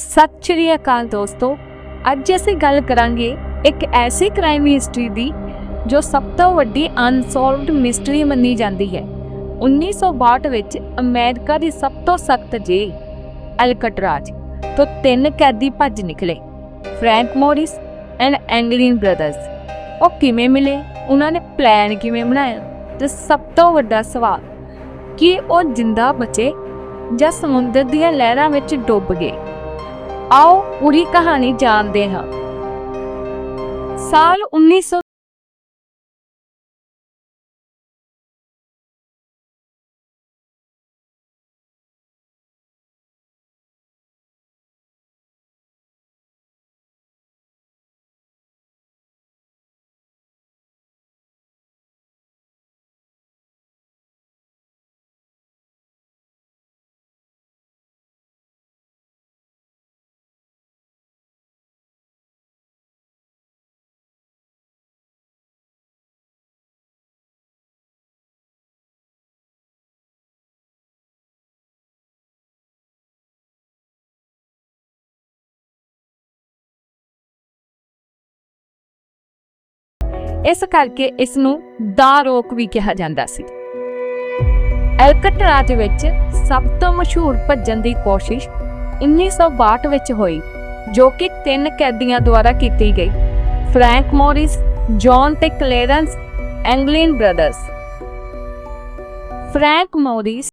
ਸਤਿ ਸ਼੍ਰੀ ਅਕਾਲ ਦੋਸਤੋ। ਅੱਜ ਅਸੀਂ ਗੱਲ ਕਰਾਂਗੇ ਇੱਕ ਐਸੀ ਕ੍ਰਾਈਮ ਹਿਸਟਰੀ ਦੀ ਜੋ ਸਭ ਤੋਂ ਵੱਡੀ ਅਨਸੋਲਵਡ ਮਿਸਟਰੀ ਮੰਨੀ ਜਾਂਦੀ ਹੈ। 1962 ਵਿੱਚ ਅਮਰੀਕਾ ਦੀ ਸਭ ਤੋਂ ਸਖਤ ਜੇਲ੍ਹ, ਅਲਕਟਰਾਜ ਤੋਂ ਤਿੰਨ ਕੈਦੀ ਭੱਜ ਨਿਕਲੇ। Frank Morris and Anglin brothers ਉਹ ਕਿਵੇਂ ਮਿਲੇ? ਉਹਨਾਂ ਨੇ ਪਲਾਨ ਕਿਵੇਂ ਬਣਾਇਆ? ਤੇ ਸਭ ਤੋਂ ਵੱਡਾ ਸਵਾਲ, ਕਿ ਉਹ ਜਿੰਦਾ ਬਚੇ ਜਾਂ ਸਮੁੰਦਰ ਦੀਆਂ ਲਹਿਰਾਂ ਵਿੱਚ ਡੁੱਬ ਗਏ? ਆਓ ਪੂਰੀ ਕਹਾਣੀ ਜਾਣਦੇ ਹਾਂ। ਸਾਲ 1900 ਇਸ ਕਰਕੇ ਇਸ ਨੂੰ ਦਾ ਰੋਕ ਵੀ ਕਿਹਾ ਜਾਂਦਾ ਸੀ। ਐਲਕਟਰਾਜ ਵਿੱਚ ਸਭ ਤੋਂ ਮਸ਼ਹੂਰ ਭੱਜਣ ਦੀ ਕੋਸ਼ਿਸ਼ 1962 ਵਿੱਚ ਹੋਈ, ਜੋ ਕਿ ਤਿੰਨ ਕੈਦੀਆਂ ਦੁਆਰਾ ਕੀਤੀ ਗਈ। ਫ੍ਰੈਂਕ ਮੋਰਿਸ, ਜੌਨ ਤੇ Clarence, Anglin brothers. Frank Morris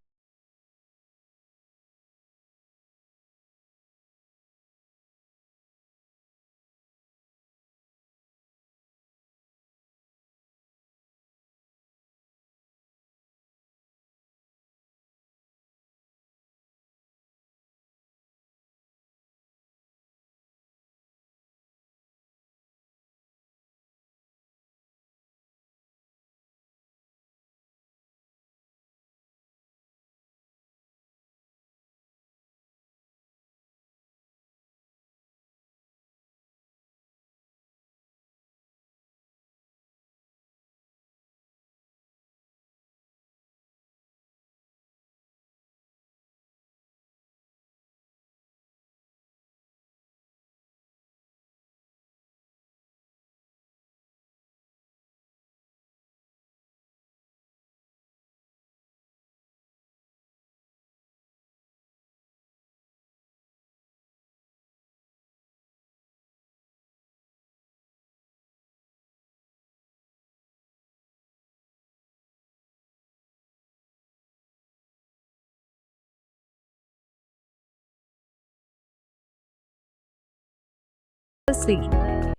ਸੀ।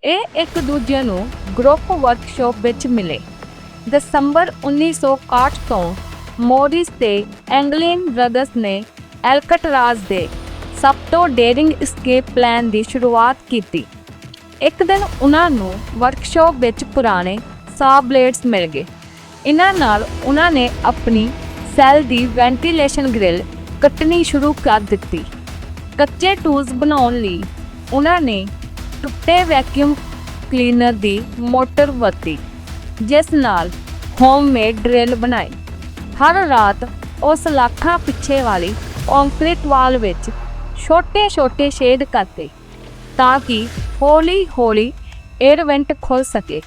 ਇਹ ਇੱਕ ਦੂਜੇ ਨੂੰ ਗਰੁੱਪ ਵਰਕਸ਼ਾਪ ਵਿੱਚ ਮਿਲੇ। ਦਸੰਬਰ 1961 ਤੋਂ ਮੋਰਿਸ ਤੇ ਐਂਗਲਿਨ ਬ੍ਰਦਰਸ ਨੇ ਐਲਕਟਰਾਜ਼ ਦੇ ਸਭ ਤੋਂ ਡੇਰਿੰਗ escape ਪਲਾਨ ਦੀ ਸ਼ੁਰੂਆਤ ਕੀਤੀ। ਇੱਕ ਦਿਨ ਉਹਨਾਂ ਨੂੰ ਵਰਕਸ਼ਾਪ ਵਿੱਚ ਪੁਰਾਣੇ ਸਾਹ ਬਲੇਡਸ ਮਿਲ ਗਏ। ਇਹਨਾਂ ਨਾਲ ਉਹਨਾਂ ਨੇ ਆਪਣੀ ਸੈੱਲ ਦੀ ਵੈਂਟੀਲੇਸ਼ਨ ਗ੍ਰਿਲ ਕੱਟਣੀ ਸ਼ੁਰੂ ਕਰ ਦਿੱਤੀ। ਕੱਚੇ ਟੂਲਸ ਬਣਾਉਣ ਲਈ ਉਹਨਾਂ ਨੇ ਟੁੱਟੇ ਵੈਕਿਊਮ ਕਲੀਨਰ ਦੀ ਮੋਟਰ ਵਰਤੀ, ਜਿਸ ਨਾਲ ਹੋਮਮੇਡ ਡਰਿਲ ਬਣਾਈ। ਹਰ ਰਾਤ ਉਸ ਲੱਖਾਂ ਪਿੱਛੇ ਵਾਲੀ ਕੰਕਰੀਟ ਵਾਲ ਵਿੱਚ ਛੋਟੇ-ਛੋਟੇ ਛੇਦ ਕਰਤੇ ਤਾਂ ਕਿ ਹੌਲੀ-ਹੌਲੀ 에ਅਰ ਵੈਂਟ ਖੁੱਲ ਸਕੇ।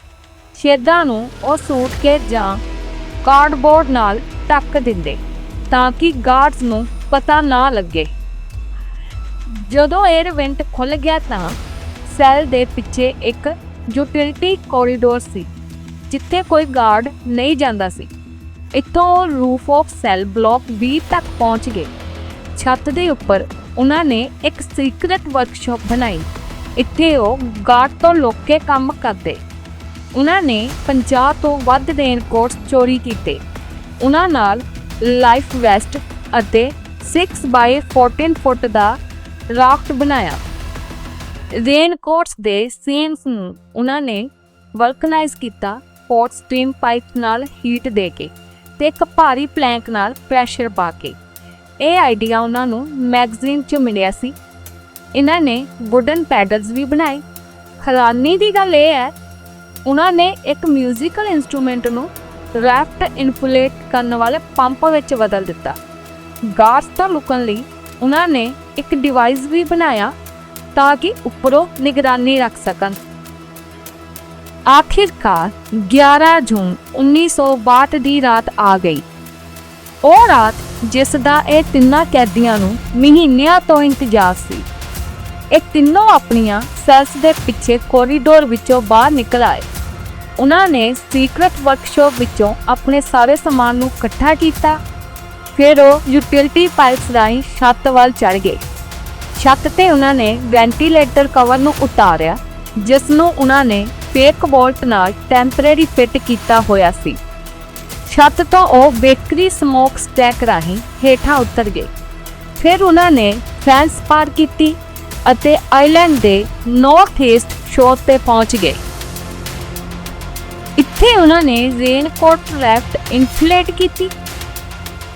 ਛੇਦਾਂ ਨੂੰ ਉਹ ਸੂਟ ਕੇ ਜਾਂ ਕਾਰਡਬੋਰਡ ਨਾਲ ਢੱਕ ਦਿੰਦੇ, ਤਾਂ ਕਿ ਗਾਰਡਸ ਨੂੰ ਪਤਾ ਨਾ ਲੱਗੇ। ਜਦੋਂ 에ਅਰ ਵੈਂਟ ਖੁੱਲ ਗਿਆ ਤਾਂ ਸੈੱਲ ਦੇ ਪਿੱਛੇ ਇੱਕ ਯੂਟਿਲਿਟੀ ਕੋਰੀਡੋਰ ਸੀ, ਜਿੱਥੇ ਕੋਈ ਗਾਰਡ ਨਹੀਂ ਜਾਂਦਾ ਸੀ। ਇੱਥੋਂ ਉਹ ਰੂਫ ਆਫ ਸੈੱਲ ਬਲਾਕ 20 ਤੱਕ ਪਹੁੰਚ ਗਏ। ਛੱਤ ਦੇ ਉੱਪਰ ਉਹਨਾਂ ਨੇ ਇੱਕ ਸੀਕ੍ਰੇਟ ਵਰਕਸ਼ਾਪ ਬਣਾਈ। ਇੱਥੇ ਉਹ ਗਾਰਡ ਤੋਂ ਲੁੱਕ ਕੇ ਕੰਮ ਕਰਦੇ। ਉਹਨਾਂ ਨੇ 50 ਤੋਂ ਵੱਧ ਰੇਨਕੋਟਸ ਚੋਰੀ ਕੀਤੇ। ਉਹਨਾਂ ਨਾਲ ਲਾਈਫ ਵੈਸਟ ਅਤੇ 6 ਬਾਈ 14 ਫੁੱਟ ਦਾ ਰਾਫਟ ਬਣਾਇਆ। ਰੇਨਕੋਟਸ ਦੇ ਸੀਨਸ ਨੂੰ ਉਹਨਾਂ ਨੇ ਵਲਕਨਾਈਜ਼ ਕੀਤਾ ਪੋਰਟ ਸਟ੍ਰੀਮ ਪਾਈਪ ਨਾਲ ਹੀਟ ਦੇ ਕੇ ਤੇ ਇੱਕ ਭਾਰੀ ਪਲੈਂਕ ਨਾਲ ਪ੍ਰੈਸ਼ਰ ਪਾ ਕੇ। ਇਹ ਆਈਡੀਆ ਉਹਨਾਂ ਨੂੰ ਮੈਗਜ਼ੀਨ 'ਚ ਮਿਲਿਆ ਸੀ। ਇਹਨਾਂ ਨੇ ਵੁਡਨ ਪੈਡਲਸ ਵੀ ਬਣਾਏ। ਹੈਰਾਨੀ ਦੀ ਗੱਲ ਇਹ ਹੈ, ਉਹਨਾਂ ਨੇ ਇੱਕ ਮਿਊਜ਼ੀਕਲ ਇਨਸਟਰੂਮੈਂਟ ਨੂੰ ਰੈਫਟ ਇਨਫੂਲੇਟ ਕਰਨ ਵਾਲੇ ਪੰਪ ਵਿੱਚ ਬਦਲ ਦਿੱਤਾ। ਗਾਰਸ ਤੋਂ ਲੁਕਣ ਲਈ ਉਹਨਾਂ ਨੇ ਇੱਕ ਡਿਵਾਈਸ ਵੀ ਬਣਾਇਆ ਤਾਂ ਕਿ ਉੱਪਰੋਂ ਨਿਗਰਾਨੀ ਰੱਖ ਸਕਣ। ਆਖਿਰਕਾਰ 11 ਜੂਨ 1962 ਦੀ ਰਾਤ ਆ ਗਈ। ਉਹ ਰਾਤ ਜਿਸ ਦਾ ਇਹ ਤਿੰਨਾਂ ਕੈਦੀਆਂ ਨੂੰ ਮਹੀਨਿਆਂ ਤੋਂ ਇੰਤਜ਼ਾਰ ਸੀ। ਇਹ ਤਿੰਨੋਂ ਆਪਣੀਆਂ ਸੈਲਸ ਦੇ ਪਿੱਛੇ ਕੋਰੀਡੋਰ ਵਿੱਚੋਂ ਬਾਹਰ ਨਿਕਲ ਆਏ। ਉਹਨਾਂ ਨੇ ਸੀਕ੍ਰੇਟ ਵਰਕਸ਼ਾਪ ਵਿੱਚੋਂ ਆਪਣੇ ਸਾਰੇ ਸਮਾਨ ਨੂੰ ਇਕੱਠਾ ਕੀਤਾ। ਫਿਰ ਉਹ ਯੂਟਿਲਿਟੀ ਪਾਈਪਸ ਰਾਹੀਂ ਛੱਤ ਵੱਲ ਚੜ ਗਏ। ਛੱਤ ਤੇ ਉਹਨਾਂ ਨੇ ਵੈਂਟੀਲੇਟਰ ਕਵਰ ਨੂੰ ਉਤਾਰਿਆ, ਜਿਸ ਨੂੰ ਉਹਨਾਂ ਨੇ ਫੇਕ ਬੋਲਟ ਨਾਲ ਟੈਂਪਰੇਰੀ ਫਿੱਟ ਕੀਤਾ ਹੋਇਆ ਸੀ। ਛੱਤ ਤੋਂ ਉਹ ਬੇਕਰੀ ਸਮੋਕ ਸਟੈਕ ਰਾਹੀਂ ਹੇਠਾਂ ਉਤਰ ਗਏ। ਫਿਰ ਉਹਨਾਂ ਨੇ ਫੈਂਸ ਪਾਰ ਕੀਤੀ ਅਤੇ ਆਈਲੈਂਡ ਦੇ ਨਾਰਥ ਈਸਟ ਸ਼ੋਰ ਤੇ ਪਹੁੰਚ ਗਏ। ਇੱਥੇ ਉਹਨਾਂ ਨੇ ਰੇਨਕੋਟ ਰੈਫਟ ਇਨਫਲੇਟ ਕੀਤੀ,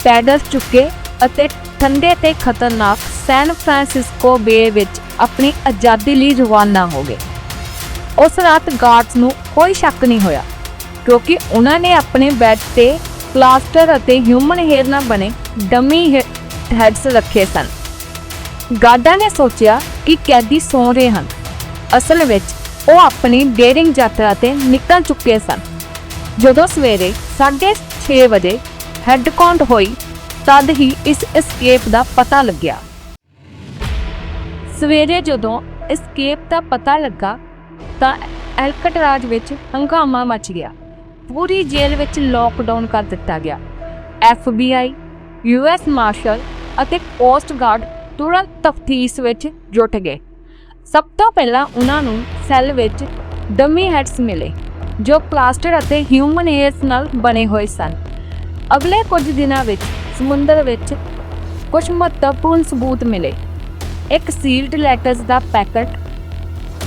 ਪੈਡਲ ਚੁੱਕੇ ਅਤੇ ਠੰਡੇ ਤੇ ਖਤਰਨਾਕ ਸੈਨ ਫਰਾਂਸਿਸਕੋ ਬੇ ਵਿੱਚ ਆਪਣੀ ਆਜ਼ਾਦੀ ਲਈ ਰਵਾਨਾ ਹੋ ਗਏ। ਉਸ ਰਾਤ ਗਾਰਡਸ ਨੂੰ ਕੋਈ ਸ਼ੱਕ ਨਹੀਂ ਹੋਇਆ, ਕਿਉਂਕਿ ਉਹਨਾਂ ਨੇ ਆਪਣੇ ਬੈੱਡ ਤੇ ਪਲਾਸਟਰ ਅਤੇ ਹਿਊਮਨ ਹੇਅਰ ਨਾਲ ਬਣੇ ਡਮੀ ਹੈਡਸ ਰੱਖੇ ਸਨ। ਗਾਰਡਾਂ ਨੇ ਸੋਚਿਆ ਕਿ ਕੈਦੀ ਸੌਂ ਰਹੇ ਹਨ। ਅਸਲ ਵਿੱਚ ਉਹ ਆਪਣੀ ਡੇਰਿੰਗ ਯਾਤਰਾ ਤੇ ਨਿਕਲ ਚੁੱਕੇ ਸਨ। ਜਦੋਂ ਸਵੇਰੇ 6:30 ਵਜੇ ਹੈੱਡ ਕਾਊਂਟ ਹੋਈ, ਤਦ ਹੀ ਇਸ ਐਸਕੇਪ ਦਾ ਪਤਾ ਲੱਗਿਆ। ਸਵੇਰੇ ਜਦੋਂ ਐਸਕੇਪ ਦਾ ਪਤਾ ਲੱਗਾ ਤਾਂ ਐਲਕਟਰਾਜ ਵਿੱਚ ਹੰਗਾਮਾ ਮਚ ਗਿਆ। ਪੂਰੀ ਜੇਲ੍ਹ ਵਿੱਚ ਲੋਕਡਾਊਨ ਕਰ ਦਿੱਤਾ ਗਿਆ। FBI ਯੂਐਸ ਮਾਰਸ਼ਲ ਅਤੇ ਕੋਸਟ ਗਾਰਡ ਤੁਰੰਤ ਤਫਤੀਸ਼ ਵਿੱਚ ਜੁਟ ਗਏ। ਸਭ ਤੋਂ ਪਹਿਲਾਂ ਉਹਨਾਂ ਨੂੰ ਸੈੱਲ ਵਿੱਚ ਡਮੀ ਹੈਡਸ ਮਿਲੇ, ਜੋ ਪਲਾਸਟਰ ਅਤੇ ਹਿਊਮਨ ਏਅਰਸ ਨਾਲ ਬਣੇ ਹੋਏ ਸਨ। ਅਗਲੇ ਕੁਝ ਦਿਨਾਂ ਵਿੱਚ ਸਮੁੰਦਰ ਵਿੱਚ ਕੁਝ ਮਹੱਤਵਪੂਰਨ ਸਬੂਤ ਮਿਲੇ। ਇੱਕ ਸੀਲਡ ਲੈਟਰਸ ਦਾ ਪੈਕਟ,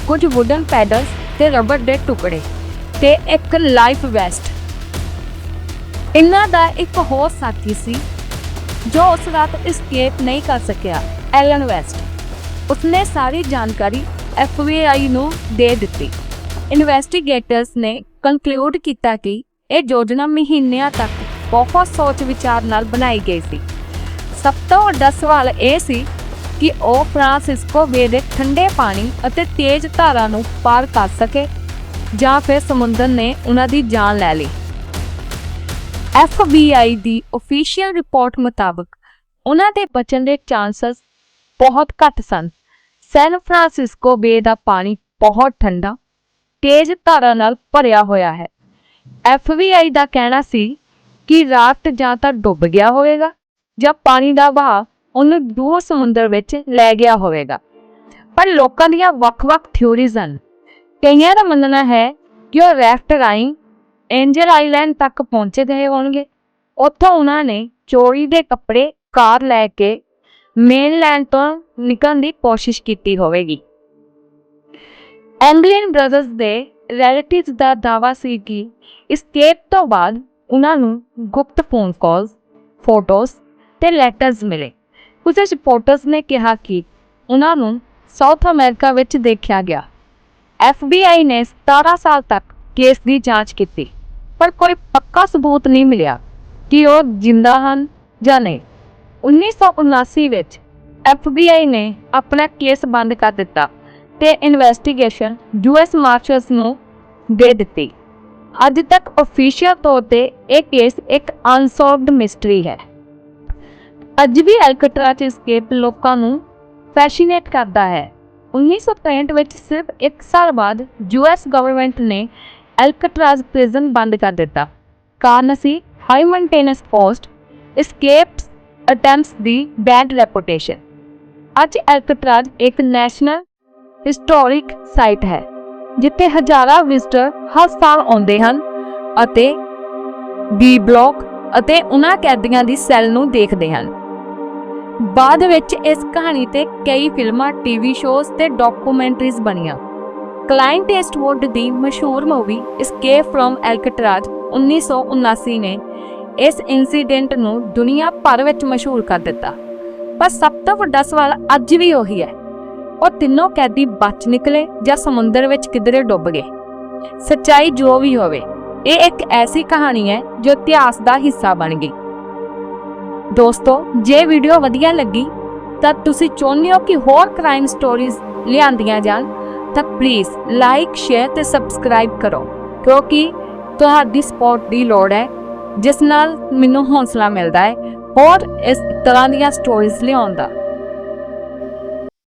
ਕੁਝ ਵੁਡਨ ਪੈਡਲਸ ਤੇ ਰਬਰ ਦੇ ਟੁਕੜੇ ਤੇ ਇੱਕ ਲਾਈਫ ਵੈਸਟ ਇਹਨਾਂ ਦਾ ਇੱਕ ਹੋਰ ਸਾਥੀ ਸੀ, ਜੋ ਉਸ ਰਾਤ ਐਸਕੇਪ ਨਹੀਂ ਕਰ ਸਕਿਆ, ਐਲਨ ਵੈਸਟ। ਉਸਨੇ ਸਾਰੀ ਜਾਣਕਾਰੀ FBI ਨੂੰ ਦੇ ਦਿੱਤੀ। ਇਨਵੈਸਟੀਗੇਟਰਸ ਨੇ ਕੰਕਲੂਡ ਕੀਤਾ ਕਿ ਇਹ ਯੋਜਨਾ ਮਹੀਨਿਆਂ ਤੱਕ ਬਹੁਤ ਸੋਚ ਵਿਚਾਰ ਨਾਲ ਬਣਾਈ ਗਈ ਸੀ। ਸਭ ਤੋਂ ਵੱਡਾ ਸਵਾਲ ਇਹ ਸੀ ਕਿ ਉਹ ਫ੍ਰਾਂਸਿਸਕੋ ਬੇ ਦੇ ਠੰਡੇ ਪਾਣੀ ਅਤੇ ਤੇਜ਼ ਧਾਰਾ ਨੂੰ ਪਾਰ ਕਰ ਸਕੇ ਜਾਂ ਫਿਰ ਸਮੁੰਦਰ ਨੇ ਉਹਨਾਂ ਦੀ ਜਾਨ ਲੈ ਲਈ। FBI ਦੀ ਅਫੀਸ਼ੀਅਲ ਰਿਪੋਰਟ ਮੁਤਾਬਕ ਉਹਨਾਂ ਦੇ ਬਚਣ ਦੇ ਚਾਂਸਸ ਬਹੁਤ ਘੱਟ ਸਨ। ਸੈਨ ਫ੍ਰਾਂਸਿਸਕੋ ਬੇ ਦਾ ਪਾਣੀ ਬਹੁਤ ਠੰਡਾ, ਤੇਜ਼ ਧਾਰਾ ਨਾਲ ਭਰਿਆ ਹੋਇਆ ਹੈ। FBI ਦਾ ਕਹਿਣਾ ਸੀ ਕਿ ਰਾਤ ਜਾਂ ਤਾਂ ਡੁੱਬ ਗਿਆ ਹੋਵੇਗਾ ਜਾਂ ਪਾਣੀ ਦਾ ਵਹਾਅ ਉਹਨੂੰ ਦੂਰ ਸਮੁੰਦਰ ਵਿੱਚ ਲੈ ਗਿਆ ਹੋਵੇਗਾ। ਪਰ ਲੋਕਾਂ ਦੀਆਂ ਵੱਖ-ਵੱਖ ਥਿਊਰੀਜ਼ ਹਨ। ਕਈਆਂ ਦਾ ਮੰਨਣਾ ਹੈ ਕਿ ਉਹ ਰੈਫਟ ਰਾਹੀਂ ਐਂਜਲ ਆਈਲੈਂਡ ਤੱਕ ਪਹੁੰਚੇ ਗਏ ਹੋਣਗੇ। ਉੱਥੋਂ ਉਹਨਾਂ ਨੇ ਚੋਰੀ ਦੇ ਕੱਪੜੇ, ਕਾਰ ਲੈ ਕੇ ਮੇਨਲੈਂਡ ਤੋਂ ਨਿਕਲਣ ਦੀ ਕੋਸ਼ਿਸ਼ ਕੀਤੀ ਹੋਵੇਗੀ। ਐਂਗਲੀਅਨ ਬ੍ਰਦਰਜ਼ ਦੇ ਰਿਲੇਟਿਵਸ ਦਾ ਦਾਵਾ ਸੀ ਕਿ escape ਤੋਂ ਬਾਅਦ ਉਹਨਾਂ ਨੂੰ ਗੁਪਤ ਫੋਨ ਕਾਲਸ ਫੋਟੋਜ਼ ਤੇ ਲੈਟਰਸ ਮਿਲੇ। ਕੁਝ ਰਿਪੋਰਟਰਸ ਨੇ ਕਿਹਾ ਕਿ ਉਹਨਾਂ ਨੂੰ ਸਾਊਥ ਅਮਰੀਕਾ ਵਿੱਚ ਦੇਖਿਆ ਗਿਆ। FBI ਨੇ 17 ਸਾਲ ਤੱਕ ਕੇਸ ਦੀ ਜਾਂਚ ਕੀਤੀ, ਪਰ ਕੋਈ ਪੱਕਾ ਸਬੂਤ ਨਹੀਂ ਮਿਲਿਆ ਕਿ ਉਹ ਜਿੰਦਾ ਹਨ ਜਾਂ ਨਹੀਂ। 1979 ਵਿੱਚ FBI ਨੇ ਆਪਣਾ ਕੇਸ ਬੰਦ ਕਰ ਦਿੱਤਾ ਤੇ ਇਨਵੈਸਟੀਗੇਸ਼ਨ ਯੂਐਸ ਮਾਰਸ਼ਲਸ ਨੂੰ ਦੇ ਦਿੱਤੀ। ਅੱਜ ਤੱਕ ਅਫੀਸ਼ੀਅਲ ਤੌਰ ਤੇ ਇਹ ਕੇਸ ਇੱਕ ਅਨਸੋਲਵਡ ਮਿਸਟਰੀ ਹੈ। ਅੱਜ ਵੀ ਐਲਕਟਰਾਚ escape ਲੋਕਾਂ ਨੂੰ ਫੈਸੀਨੇਟ ਕਰਦਾ ਹੈ। 1963 ਵਿੱਚ ਸਿਰਫ 1 ਸਾਲ ਬਾਅਦ ਯੂਐਸ ਗਵਰਨਮੈਂਟ ਨੇ ਐਲਕਟਰਾਜ਼ ਪ੍ਰਿਜ਼ਨ ਬੰਦ ਕਰ ਦਿੱਤਾ। ਕਾਰਨ ਸੀ high maintenance post escapes attempts ਦੀ ਬੈਡ ਰੈਪੂਟੇਸ਼ਨ ਅੱਜ ਐਲਕਟਰਾਜ਼ ਇੱਕ ਨੈਸ਼ਨਲ ਹਿਸਟੋਰਿਕ ਸਾਈਟ ਹੈ, ਜਿੱਥੇ ਹਜ਼ਾਰਾਂ ਵਿਜ਼ਟਰ ਹਰ ਸਾਲ ਆਉਂਦੇ ਹਨ ਅਤੇ ਬੀ ਬਲੌਕ ਅਤੇ ਉਹਨਾਂ ਕੈਦੀਆਂ ਦੀ ਸੈੱਲ ਨੂੰ ਦੇਖਦੇ ਹਨ। ਬਾਅਦ ਵਿੱਚ ਇਸ ਕਹਾਣੀ ਤੇ ਕਈ ਫਿਲਮਾਂ ਟੀਵੀ ਸ਼ੋਜ਼ ਤੇ ਡਾਕੂਮੈਂਟਰੀਜ਼ ਬਣੀਆਂ। ਕਲਾਇੰਟ ਈਸਟਵੁੱਡ ਦੀ ਮਸ਼ਹੂਰ ਮੂਵੀ escape from alcatraz 1979 ਨੇ ਇਸ ਇਨਸੀਡੈਂਟ ਨੂੰ ਦੁਨੀਆ ਭਰ ਵਿੱਚ ਮਸ਼ਹੂਰ ਕਰ ਦਿੱਤਾ। ਪਰ ਸਭ ਤੋਂ ਵੱਡਾ ਸਵਾਲ ਅੱਜ ਵੀ ਉਹੀ ਹੈ। ਉਹ ਤਿੰਨੋਂ ਕੈਦੀ ਬਚ ਨਿਕਲੇ ਜਾਂ ਸਮੁੰਦਰ ਵਿੱਚ ਕਿਧਰੇ ਡੁੱਬ ਗਏ? ਸੱਚਾਈ ਜੋ ਵੀ ਹੋਵੇ, ਇਹ ਇੱਕ ਐਸੀ ਕਹਾਣੀ ਹੈ ਜੋ ਇਤਿਹਾਸ ਦਾ ਹਿੱਸਾ ਬਣ ਗਈ। ਦੋਸਤੋ, ਜੇ ਵੀਡੀਓ ਵਧੀਆ ਲੱਗੀ, ਤਾਂ ਤੁਸੀਂ ਚਾਹੁੰਦੇ ਹੋ ਕਿ ਹੋਰ ਕ੍ਰਾਈਮ ਸਟੋਰੀਜ਼ ਲਿਆਂਦੀਆਂ ਜਾਣ, ਤਾਂ ਪਲੀਜ਼ ਲਾਈਕ ਸ਼ੇਅਰ ਤੇ ਸਬਸਕ੍ਰਾਈਬ ਕਰੋ, ਕਿਉਂਕਿ ਤੁਹਾਡੀ ਸਪੋਰਟ ਦੀ ਲੋੜ ਹੈ, ਜਿਸ ਨਾਲ ਮੈਨੂੰ ਹੌਸਲਾ ਮਿਲਦਾ ਹੈ ਹੋਰ ਇਸ ਤਰ੍ਹਾਂ ਦੀਆਂ ਸਟੋਰੀਜ਼ ਲਿਆਉਣ ਦਾ।